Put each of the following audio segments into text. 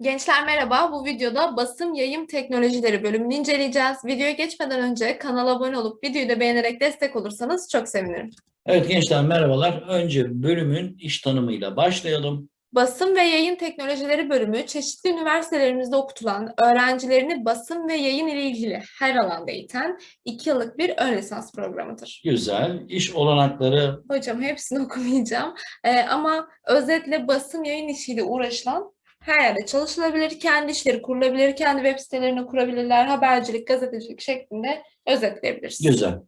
Gençler merhaba. Bu videoda basım yayım teknolojileri bölümünü inceleyeceğiz. Videoya geçmeden önce kanala abone olup videoyu da beğenerek destek olursanız çok sevinirim. Evet gençler merhabalar. Önce bölümün iş tanımıyla başlayalım. Basım ve yayın teknolojileri bölümü çeşitli üniversitelerimizde okutulan, öğrencilerini basım ve yayın ile ilgili her alanda eğiten 2 yıllık bir ön lisans programıdır. Güzel. İş olanakları Hocam hepsini okumayacağım Ee, ama özetle basım yayın işiyle uğraşılan her yerde çalışılabilir, kendi işleri kurulabilir, kendi web sitelerini kurabilirler, habercilik, gazetecilik şeklinde özetleyebiliriz. güzel.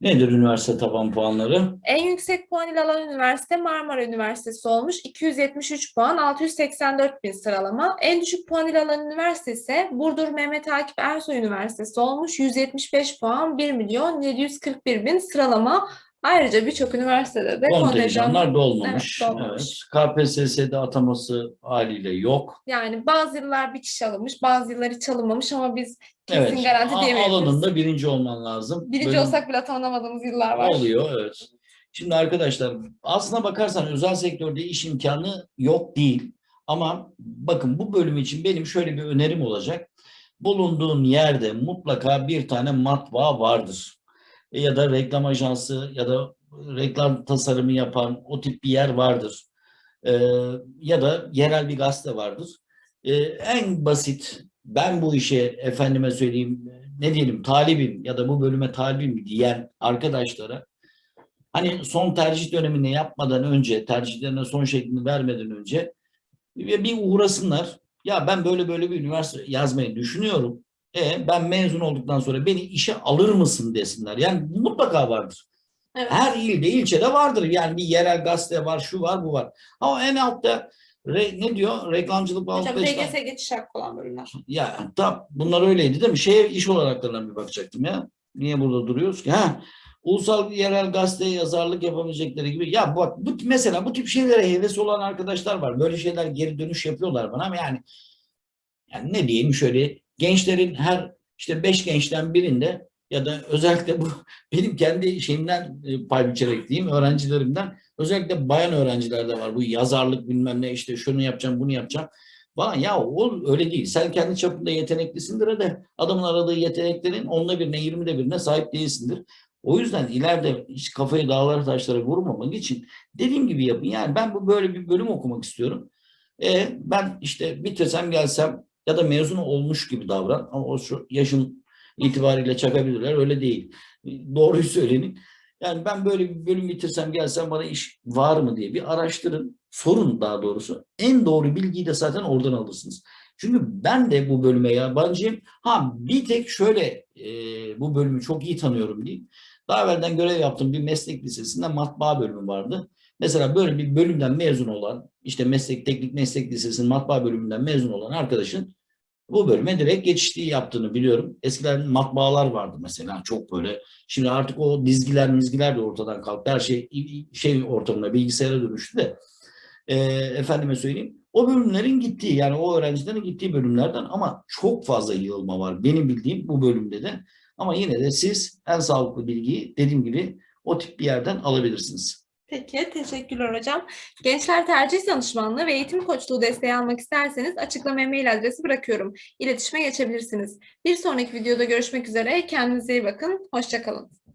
Nedir üniversite taban puanları? En yüksek puan ile alan üniversite Marmara Üniversitesi olmuş. 273 puan, 684 bin sıralama. En düşük puan ile alan üniversite ise Burdur Mehmet Akif Ersoy Üniversitesi olmuş. 175 puan, 1 milyon 741 bin sıralama. Ayrıca birçok üniversitede de Kontenjanlar dolmamış. Evet, dolmamış. Evet. KPSS'de ataması haliyle yok. Yani bazı yıllar bir kişi alınmış, bazı yıllar hiç alınmamış ama biz kesin Evet. garanti diyemeyiz. Alanında birinci olman lazım. Birinci Bölüm- olsak bile atanamadığımız yıllar var. Oluyor evet. Şimdi arkadaşlar aslına bakarsan özel sektörde iş imkanı yok değil. Ama bakın bu bölüm için benim şöyle bir önerim olacak. Bulunduğun yerde mutlaka bir tane matbaa vardır. E, Ya da reklam ajansı ya da reklam tasarımı yapan o tip bir yer vardır. Ee, ya da yerel bir gazete vardır. Ee, en basit ben bu işe efendime söyleyeyim ne diyelim talibim ya da bu bölüme talibim diyen arkadaşlara hani son tercih dönemini yapmadan önce tercihlerine son şeklini vermeden önce bir bir uğrasınlar. Ya ben böyle böyle bir üniversite yazmayı düşünüyorum. E ben mezun olduktan sonra beni işe alır mısın desinler. Yani mutlaka vardır. Evet. Her ilde, ilçede vardır. Yani bir yerel gazete var, şu var, bu var. Ama en altta re- ne diyor? Reklamcılık Hocam bazı beşten- DGS geçiş hakkı olan bölümler. ya tam bunlar öyleydi değil mi? Şeye iş olanaklarına bir bakacaktım ya. Niye burada duruyoruz ki? Ha, ulusal yerel gazeteye yazarlık yapabilecekleri gibi. Ya bak bu mesela bu tip şeylere heves olan arkadaşlar var. Böyle şeyler geri dönüş yapıyorlar bana ama yani yani ne diyeyim şöyle gençlerin her işte beş gençten birinde ya da özellikle bu benim kendi şeyimden e, pay biçerek diyeyim öğrencilerimden özellikle bayan öğrencilerde var bu yazarlık bilmem ne işte şunu yapacağım bunu yapacağım falan ya o öyle değil. Sen kendi çapında yeteneklisindir de adamın aradığı yeteneklerin onunla birine yirmide birine sahip değilsindir. O yüzden ileride hiç kafayı dağlara taşlara vurmamak için dediğim gibi yapın. Yani ben bu böyle bir bölüm okumak istiyorum. E, ben işte bitirsem gelsem ya da mezun olmuş gibi davran. Ama o şu yaşın itibariyle çakabilirler. Öyle değil. Doğruyu söyleyin. Yani ben böyle bir bölüm bitirsem gelsem bana iş var mı diye bir araştırın. Sorun daha doğrusu. En doğru bilgiyi de zaten oradan alırsınız. Çünkü ben de bu bölüme yabancıyım. Ha bir tek şöyle e, bu bölümü çok iyi tanıyorum diyeyim. Daha evvelden görev yaptığım bir meslek lisesinde matbaa bölümü vardı. Mesela böyle bir bölümden mezun olan, işte meslek teknik meslek lisesinin matbaa bölümünden mezun olan arkadaşın bu bölüme direkt geçişliği yaptığını biliyorum. Eskiden matbaalar vardı mesela çok böyle. Şimdi artık o dizgiler mizgiler de ortadan kalktı. Her şey şey ortamına bilgisayara dönüştü de. E, efendime söyleyeyim. O bölümlerin gittiği yani o öğrencilerin gittiği bölümlerden ama çok fazla yığılma var. Benim bildiğim bu bölümde de. Ama yine de siz en sağlıklı bilgiyi dediğim gibi o tip bir yerden alabilirsiniz. Peki, teşekkürler hocam. Gençler tercih danışmanlığı ve eğitim koçluğu desteği almak isterseniz açıklamaya mail adresi bırakıyorum. İletişime geçebilirsiniz. Bir sonraki videoda görüşmek üzere. Kendinize iyi bakın. Hoşça kalın.